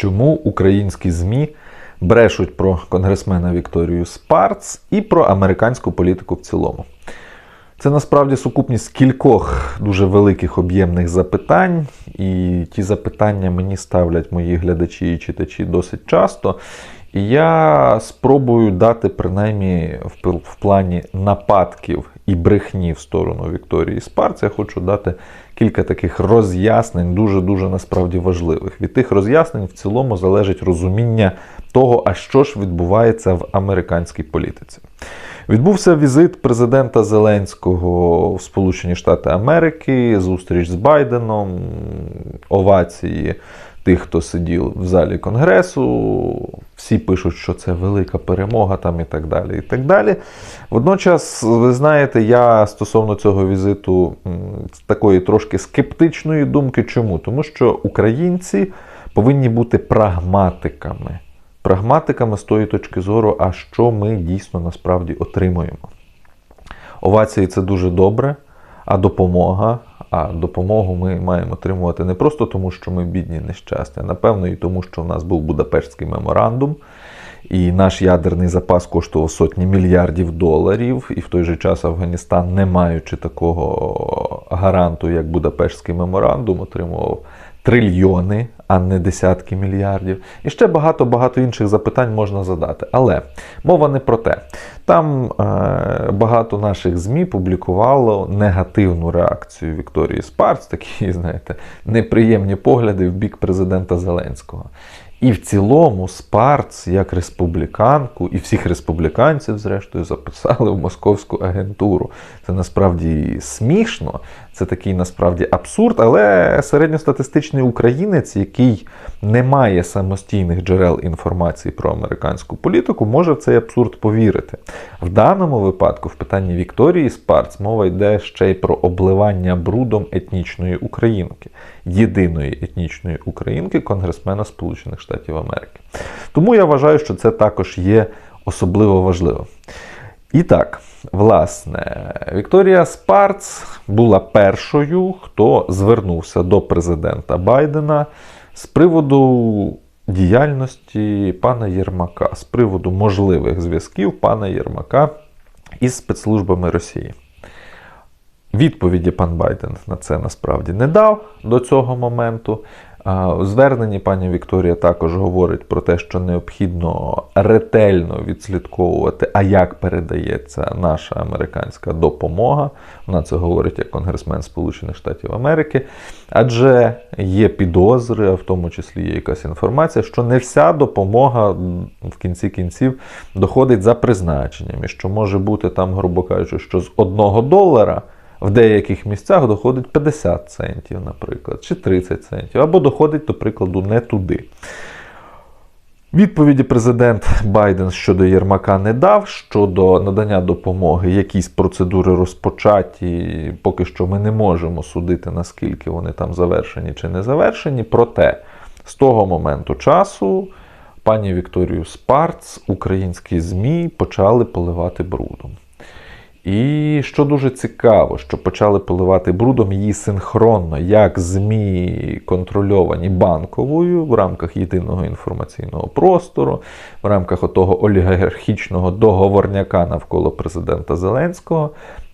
чому українські ЗМІ брешуть про конгресмена Вікторію Спарц і про американську політику в цілому. Це насправді сукупність кількох дуже великих об'ємних запитань, і ті запитання мені ставлять мої глядачі і читачі досить часто. І я спробую дати принаймні в, плані нападків і брехні в сторону Вікторії Спарц. Я хочу дати кілька таких роз'яснень, дуже-дуже насправді важливих. Від тих роз'яснень в цілому залежить розуміння того, а що ж відбувається в американській політиці. Відбувся візит президента Зеленського в Сполучені Штати Америки, зустріч з Байденом, овації тих, хто сидів в залі Конгресу. Всі пишуть, що це велика перемога там і так далі. і так далі. Водночас, ви знаєте, я стосовно цього візиту такої трошки скептичної думки. Чому? Тому що українці повинні бути прагматиками. Прагматиками з тої точки зору, а що ми дійсно насправді отримуємо. Овації це дуже добре, а допомога. А допомогу ми маємо отримувати не просто тому, що ми бідні нещасні, а напевно і тому, що в нас був Будапештський меморандум, і наш ядерний запас коштував сотні мільярдів доларів, і в той же час Афганістан, не маючи такого гаранту, як Будапештський меморандум, отримував трильйони, а не десятки мільярдів. І ще багато-багато інших запитань можна задати. Але мова не про те. Там е, багато наших ЗМІ публікувало негативну реакцію Вікторії Спарц, такі, знаєте, неприємні погляди в бік президента Зеленського. І в цілому Спарц, як республіканку, і всіх республіканців, зрештою, записали в московську агентуру. Це насправді смішно, це такий насправді абсурд, але середньостатистичний українець, який не має самостійних джерел інформації про американську політику, може в цей абсурд повірити. В даному випадку, в питанні Вікторії Спарц, мова йде ще й про обливання брудом етнічної українки, єдиної етнічної українки, конгресмена Сполучених Штатів Америки. Тому я вважаю, що це також є особливо важливо. І так, власне, Вікторія Спарц була першою, хто звернувся до президента Байдена з приводу діяльності пана Єрмака, з приводу можливих зв'язків пана Єрмака із спецслужбами Росії. Відповіді пан Байден на це насправді не дав до цього моменту. У зверненні пані Вікторія також говорить про те, що необхідно ретельно відслідковувати, а як передається наша американська допомога. Вона це говорить як конгресмен Сполучених Штатів Америки. Адже є підозри, а в тому числі є якась інформація, що не вся допомога в кінці кінців доходить за призначенням, і що може бути там, грубо кажучи, що з одного долара в деяких місцях доходить 50 центів, наприклад, чи 30 центів, або доходить, до прикладу, не туди. Відповіді президент Байден щодо Єрмака не дав. Щодо надання допомоги, якісь процедури розпочаті, поки що ми не можемо судити, наскільки вони там завершені чи не завершені. Проте з того моменту часу пані Вікторію Спарц українські ЗМІ почали поливати брудом. І що дуже цікаво, що почали поливати брудом її синхронно, як ЗМІ контрольовані банковою в рамках єдиного інформаційного простору, в рамках отого олігархічного договорняка навколо президента Зеленського,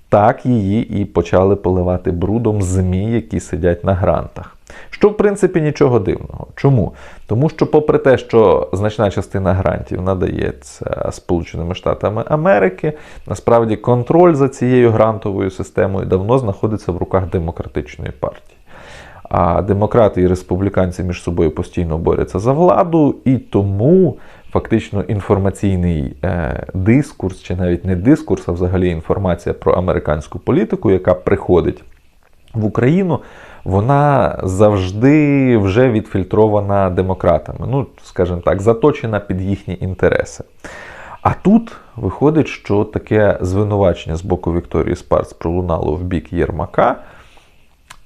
так її і почали поливати брудом ЗМІ, які сидять на грантах. Що, в принципі, нічого дивного. Чому? Тому що, попри те, що значна частина грантів надається Сполученими Штатами Америки, насправді контроль за цією грантовою системою давно знаходиться в руках демократичної партії. А демократи і республіканці між собою постійно борються за владу, і тому фактично інформаційний е, дискурс, чи навіть не дискурс, а взагалі інформація про американську політику, яка приходить в Україну, вона завжди вже відфільтрована демократами. Ну, скажімо так, заточена під їхні інтереси. А тут виходить, що таке звинувачення з боку Вікторії Спарц пролунало в бік Єрмака.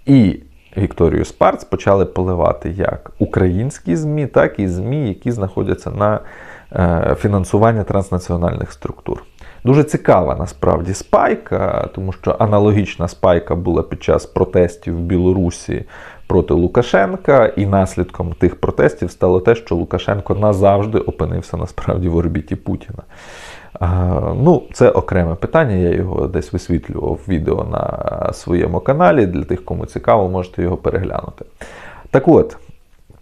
І Вікторію Спарц почали поливати як українські ЗМІ, так і ЗМІ, які знаходяться на е, фінансуванні транснаціональних структур. Дуже цікава насправді спайка, тому що аналогічна спайка була під час протестів в Білорусі проти Лукашенка, і наслідком тих протестів стало те, що Лукашенко назавжди опинився насправді в орбіті Путіна. Ну, це окреме питання. Я його десь висвітлював відео на своєму каналі. Для тих, кому цікаво, можете його переглянути. Так от,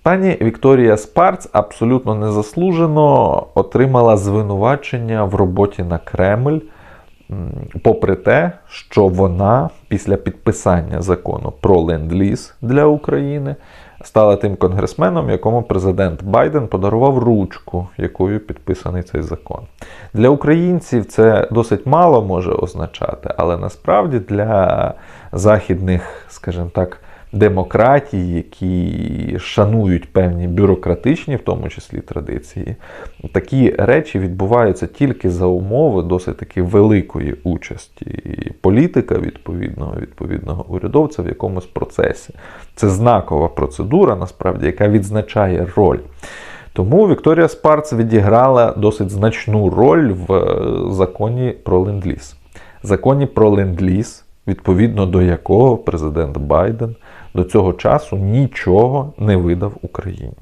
пані Вікторія Спарц абсолютно незаслужено отримала звинувачення в роботі на Кремль, попри те, що вона після підписання закону про ленд-ліз для України стала тим конгресменом, якому президент Байден подарував ручку, якою підписаний цей закон. Для українців це досить мало може означати, але насправді для західних, скажімо так, демократій, які шанують певні бюрократичні, в тому числі традиції, такі речі відбуваються тільки за умови досить таки великої участі політика відповідного відповідного урядовця в якомусь процесі. Це знакова процедура, насправді, яка відзначає роль. Тому Вікторія Спарц відіграла досить значну роль в е, законі про ленд-ліз. Законі про ленд-ліз, відповідно до якого президент Байден до цього часу нічого не видав Україні.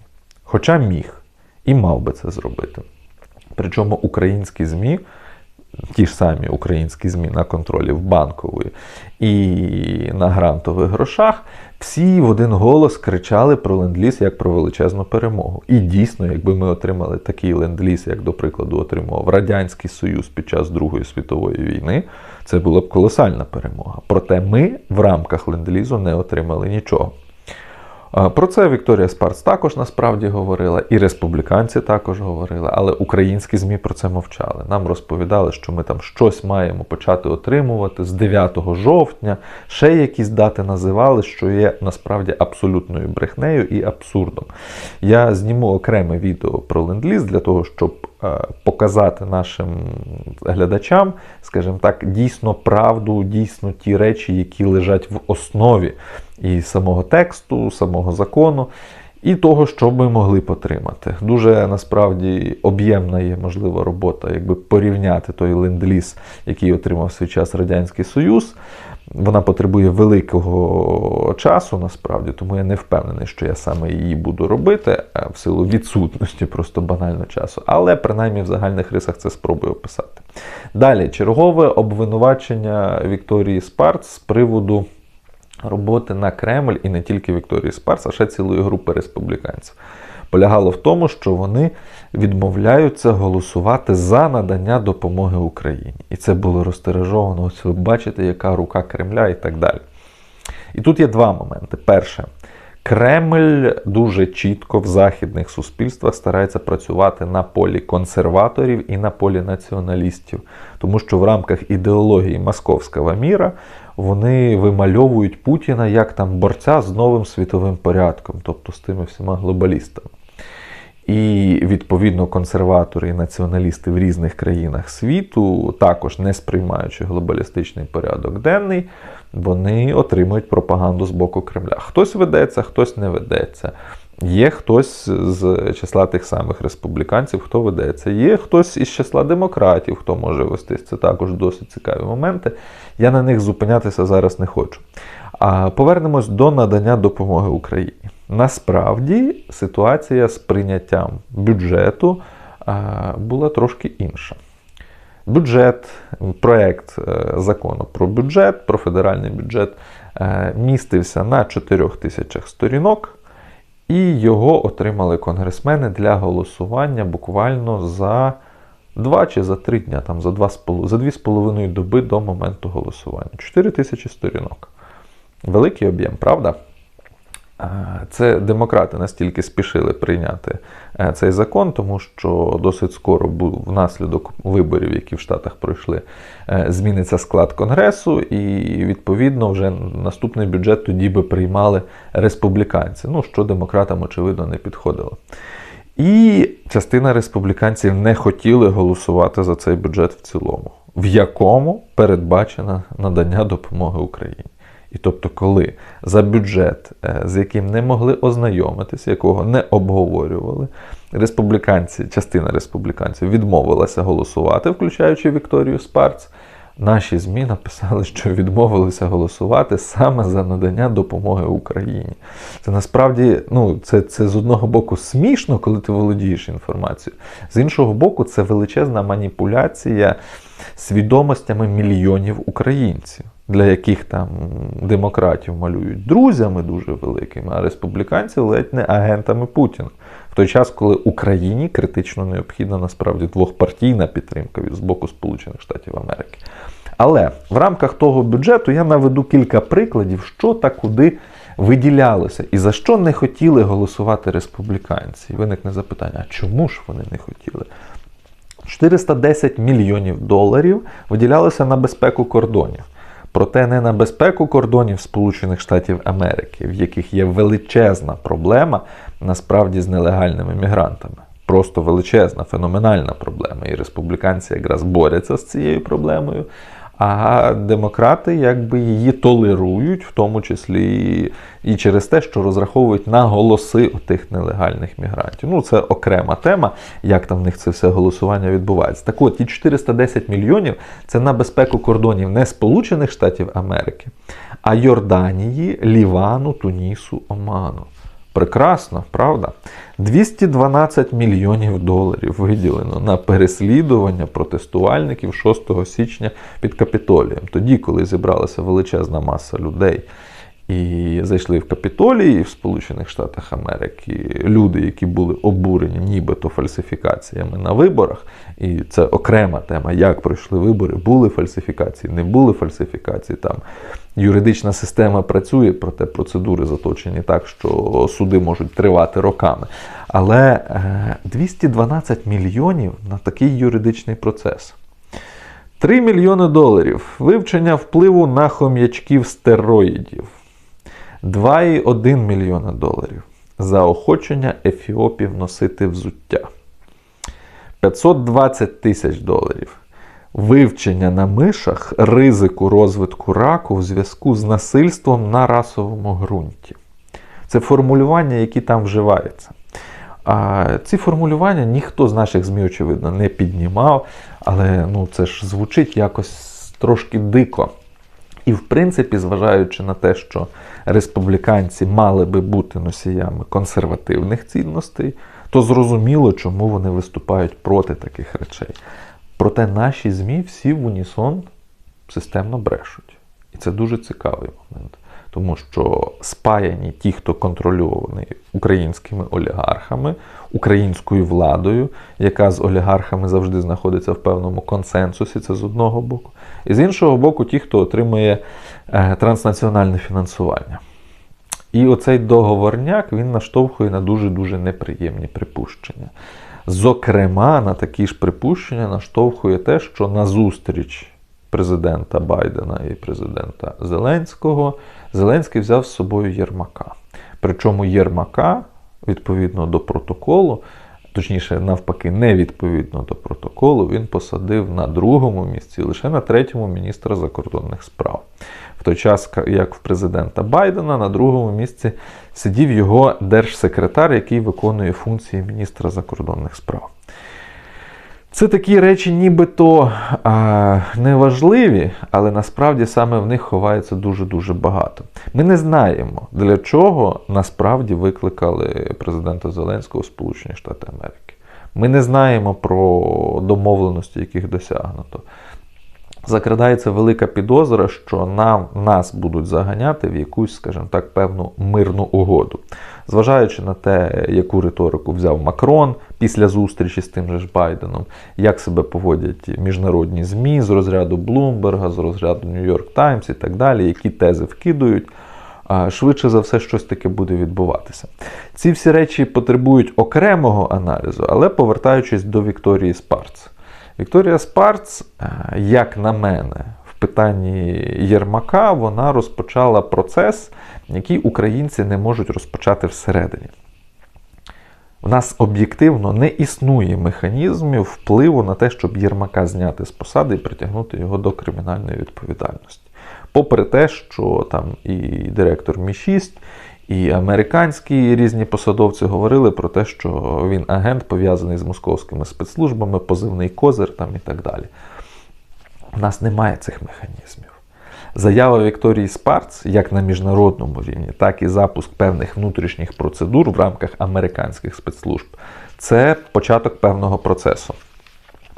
Хоча міг і мав би це зробити. Причому українські ЗМІ, ті ж самі українські ЗМІ на контролі в банкової і на грантових грошах, всі в один голос кричали про ленд-ліз як про величезну перемогу. І дійсно, якби ми отримали такий ленд-ліз, як, до прикладу, отримував Радянський Союз під час Другої світової війни, це була б колосальна перемога. Проте ми в рамках ленд-лізу не отримали нічого. Про це Вікторія Спарц також насправді говорила, і республіканці також говорили, але українські ЗМІ про це мовчали. Нам розповідали, що ми там щось маємо почати отримувати з 9 жовтня, ще якісь дати називали, що є насправді абсолютною брехнею і абсурдом. Я зніму окреме відео про ленд-ліз для того, щоб показати нашим глядачам, скажімо так, дійсно правду, дійсно ті речі, які лежать в основі і самого тексту, самого закону. І того, що ми могли потримати. Дуже насправді об'ємна є можлива робота, якби порівняти той ленд-ліз, який отримав свій час Радянський Союз, вона потребує великого часу, насправді, тому я не впевнений, що я саме її буду робити в силу відсутності просто банально часу. Але принаймні в загальних рисах це спробую описати. Далі, чергове обвинувачення Вікторії Спарц з приводу роботи на Кремль і не тільки Вікторії Спарц, а ще цілої групи республіканців полягало в тому, що вони відмовляються голосувати за надання допомоги Україні. І це було розтережовано. Ось ви бачите, яка рука Кремля і так далі. І тут є два моменти. Перше, Кремль дуже чітко в західних суспільствах старається працювати на полі консерваторів і на полі націоналістів, тому що в рамках ідеології московського міра вони вимальовують Путіна як там борця з новим світовим порядком, тобто з тими всіма глобалістами. І відповідно консерватори і націоналісти в різних країнах світу, також не сприймаючи глобалістичний порядок денний, вони отримують пропаганду з боку Кремля. Хтось ведеться, хтось не ведеться. Є хтось з числа тих самих республіканців, хто ведеться. Є хтось із числа демократів, хто може вестись. Це також досить цікаві моменти. Я на них зупинятися зараз не хочу. А повернемось до надання допомоги Україні. Насправді ситуація з прийняттям бюджету була трошки інша. Бюджет, проєкт е, закону про бюджет, про федеральний бюджет е, містився на 4 тисячах сторінок, і його отримали конгресмени для голосування буквально за 2 чи за 3 дня, там за 2,5 доби до моменту голосування. 4 тисячі сторінок. Великий об'єм, правда? Це демократи настільки спішили прийняти е, цей закон, тому що досить скоро був внаслідок виборів, які в Штатах пройшли, е, зміниться склад Конгресу, і відповідно вже наступний бюджет тоді би приймали республіканці. Ну що демократам, очевидно, не підходило. І частина республіканців не хотіли голосувати за цей бюджет в цілому, в якому передбачено надання допомоги Україні. І тобто, коли за бюджет, е, з яким не могли ознайомитися, якого не обговорювали, республіканці, частина республіканців відмовилася голосувати, включаючи Вікторію Спарц, наші ЗМІ написали, що відмовилися голосувати саме за надання допомоги Україні. Це насправді ну, це, це з одного боку смішно, коли ти володієш інформацією. З іншого боку, це величезна маніпуляція свідомостями мільйонів українців, для яких там демократів малюють друзями дуже великими, а республіканців ледь не агентами Путіна. Той час, коли Україні критично необхідна насправді двохпартійна підтримка з боку Сполучених Штатів Америки. Але в рамках того бюджету я наведу кілька прикладів, що та куди виділялося і за що не хотіли голосувати республіканці. Виникне запитання: а чому ж вони не хотіли? 410 мільйонів доларів виділялося на безпеку кордонів. Проте не на безпеку кордонів Сполучених Штатів Америки, в яких є величезна проблема насправді з нелегальними мігрантами. Просто величезна, феноменальна проблема. І республіканці якраз борються з цією проблемою. А демократи якби її толерують, в тому числі і через те, що розраховують на голоси тих нелегальних мігрантів. Ну, це окрема тема, як там в них це все голосування відбувається. Так от, ті 410 мільйонів це на безпеку кордонів не Сполучених Штатів Америки, а Йорданії, Лівану, Тунісу, Оману. Прекрасно, правда? 212 мільйонів доларів виділено на переслідування протестувальників 6 січня під Капітолієм. Тоді, коли зібралася величезна маса людей і зайшли в Капітолій в Сполучених Штатах Америки, люди, які були обурені нібито фальсифікаціями на виборах, і це окрема тема, як пройшли вибори, були фальсифікації, не були фальсифікації. Там юридична система працює, проте процедури заточені так, що суди можуть тривати роками. Але 212 мільйонів на такий юридичний процес. 3 мільйони доларів вивчення впливу на хом'ячків стероїдів. 2,1 мільйона доларів. Заохочення ефіопів носити взуття. 520 тисяч доларів. Вивчення на мишах ризику розвитку раку в зв'язку з насильством на расовому ґрунті. Це формулювання, які там вживаються. А ці формулювання ніхто з наших ЗМІ, очевидно, не піднімав, але ну, це ж звучить якось трошки дико. І, в принципі, зважаючи на те, що республіканці мали би бути носіями консервативних цінностей, то зрозуміло, чому вони виступають проти таких речей. Проте наші ЗМІ всі в унісон системно брешуть. І це дуже цікавий момент. Тому що спаяні ті, хто контрольований українськими олігархами, українською владою, яка з олігархами завжди знаходиться в певному консенсусі, це з одного боку, і з іншого боку, ті, хто отримує е, транснаціональне фінансування. І оцей договорняк він наштовхує на дуже-дуже неприємні припущення. Зокрема, на такі ж припущення наштовхує те, що на зустріч президента Байдена і президента Зеленського Зеленський взяв з собою Єрмака. Причому Єрмака, відповідно до протоколу, точніше, навпаки, не відповідно до протоколу, він посадив на другому місці, лише на третьому міністра закордонних справ. В той час, як в президента Байдена, на другому місці сидів його держсекретар, який виконує функції міністра закордонних справ. Це такі речі, нібито а, неважливі, але насправді саме в них ховається дуже-дуже багато. Ми не знаємо, для чого насправді викликали президента Зеленського в Сполучені Штати Америки. Ми не знаємо про домовленості, яких досягнуто. Закрадається велика підозра, що нам нас будуть заганяти в якусь, скажімо так, певну мирну угоду. Зважаючи на те, яку риторику взяв Макрон після зустрічі з тим же ж Байденом, як себе поводять міжнародні ЗМІ з розряду Блумберга, з розряду Нью-Йорк Таймс і так далі, які тези вкидують. Швидше за все, щось таке буде відбуватися. Ці всі речі потребують окремого аналізу, але повертаючись до Вікторії Спарц. Вікторія Спарц, як на мене, в питанні Єрмака, вона розпочала процес, який українці не можуть розпочати всередині. У нас об'єктивно не існує механізмів впливу на те, щоб Єрмака зняти з посади і притягнути його до кримінальної відповідальності. Попри те, що там і директор Мі-6, і американські різні посадовці говорили про те, що він агент пов'язаний з московськими спецслужбами, позивний козир там і так далі. У нас немає цих механізмів. Заява Вікторії Спарц, як на міжнародному рівні, так і запуск певних внутрішніх процедур в рамках американських спецслужб це початок певного процесу.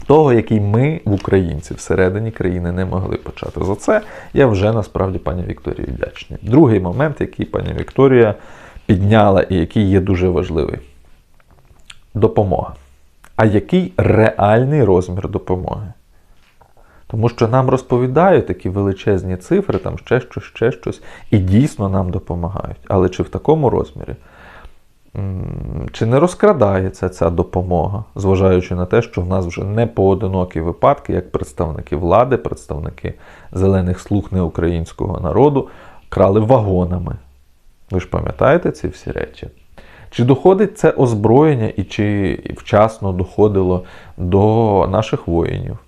Того, який ми, українці, всередині країни не могли почати. За це я вже насправді пані Вікторії вдячний. Другий момент, який пані Вікторія підняла і який є дуже важливий допомога. А який реальний розмір допомоги? Тому що нам розповідають такі величезні цифри, там ще щось, ще щось, і дійсно нам допомагають. Але чи в такому розмірі? Чи не розкрадається ця допомога, зважаючи на те, що в нас вже не поодинокі випадки, як представники влади, представники зелених слуг неукраїнського народу крали вагонами? Ви ж пам'ятаєте ці всі речі? Чи доходить це озброєння і чи вчасно доходило до наших воїнів?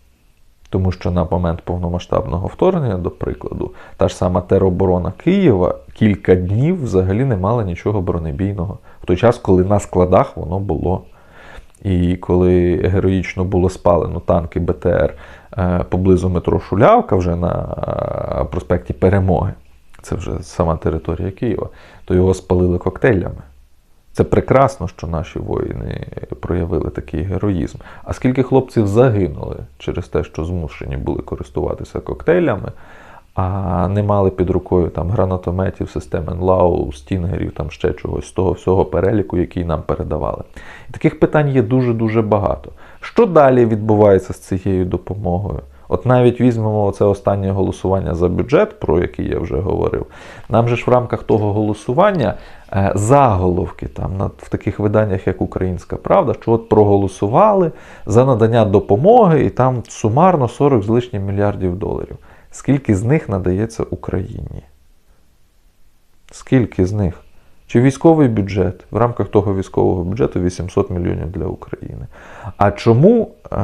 Тому що на момент повномасштабного вторгнення, до прикладу, та ж сама тероборона Києва кілька днів взагалі не мала нічого бронебійного. В той час, коли на складах воно було. І коли героїчно було спалено танки БТР е, поблизу метро Шулявка, вже на е, проспекті Перемоги, це вже сама територія Києва, то його спалили коктейлями. Це прекрасно, що наші воїни проявили такий героїзм. А скільки хлопців загинули через те, що змушені були користуватися коктейлями, а не мали під рукою там гранатометів, систем НЛАУ, стінгерів, там ще чогось з того всього переліку, який нам передавали. І таких питань є дуже-дуже багато. Що далі відбувається з цією допомогою? От навіть візьмемо це останнє голосування за бюджет, про який я вже говорив. Нам же ж в рамках того голосування е, заголовки там в таких виданнях, як Українська Правда, що от проголосували за надання допомоги, і там сумарно 40 з лишнім мільярдів доларів. Скільки з них надається Україні? Скільки з них? Чи військовий бюджет в рамках того військового бюджету 800 мільйонів для України? А чому е,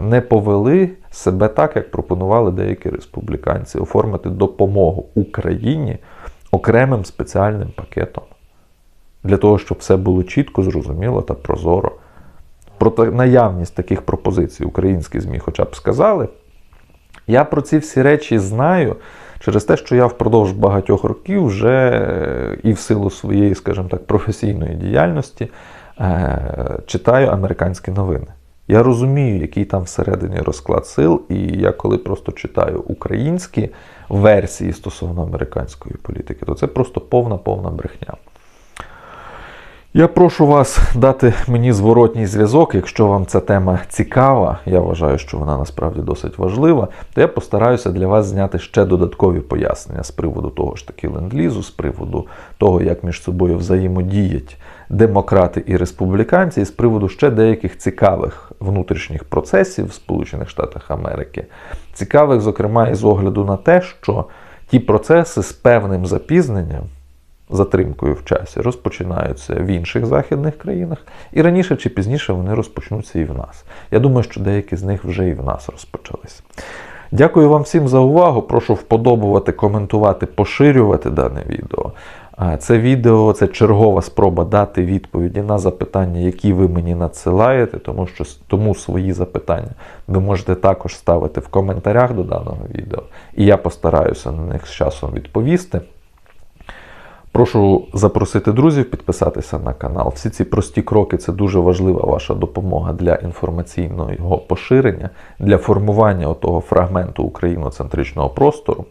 не повели себе так, як пропонували деякі республіканці, оформити допомогу Україні окремим спеціальним пакетом? Для того, щоб все було чітко, зрозуміло та прозоро. Про наявність таких пропозицій українські ЗМІ хоча б сказали. Я про ці всі речі знаю через те, що я впродовж багатьох років вже е, і в силу своєї, скажімо так, професійної діяльності е, читаю американські новини. Я розумію, який там всередині розклад сил, і я коли просто читаю українські версії стосовно американської політики, то це просто повна-повна брехня. Я прошу вас дати мені зворотній зв'язок. Якщо вам ця тема цікава, я вважаю, що вона насправді досить важлива, то я постараюся для вас зняти ще додаткові пояснення з приводу того ж таки ленд-лізу, з приводу того, як між собою взаємодіють демократи і республіканці, і з приводу ще деяких цікавих внутрішніх процесів в Сполучених Штатах Америки. Цікавих, зокрема, і з огляду на те, що ті процеси з певним запізненням затримкою в часі розпочинаються в інших західних країнах, і раніше чи пізніше вони розпочнуться і в нас. Я думаю, що деякі з них вже і в нас розпочались. Дякую вам всім за увагу. Прошу вподобувати, коментувати, поширювати дане відео. Це відео це чергова спроба дати відповіді на запитання, які ви мені надсилаєте, тому що тому свої запитання ви можете також ставити в коментарях до даного відео, і я постараюся на них з часом відповісти. Прошу запросити друзів, підписатися на канал. Всі ці прості кроки це дуже важлива ваша допомога для інформаційного поширення, для формування того фрагменту україноцентричного простору.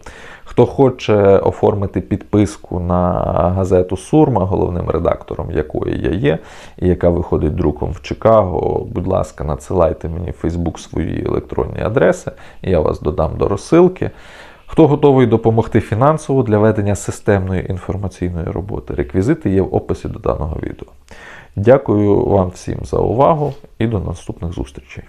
Хто хоче оформити підписку на газету Сурма, головним редактором якої я є, і яка виходить друком в Чикаго, будь ласка, надсилайте мені в Фейсбук свої електронні адреси, я вас додам до розсилки. Хто готовий допомогти фінансово для ведення системної інформаційної роботи? Реквізити є в описі до даного відео. Дякую вам всім за увагу і до наступних зустрічей.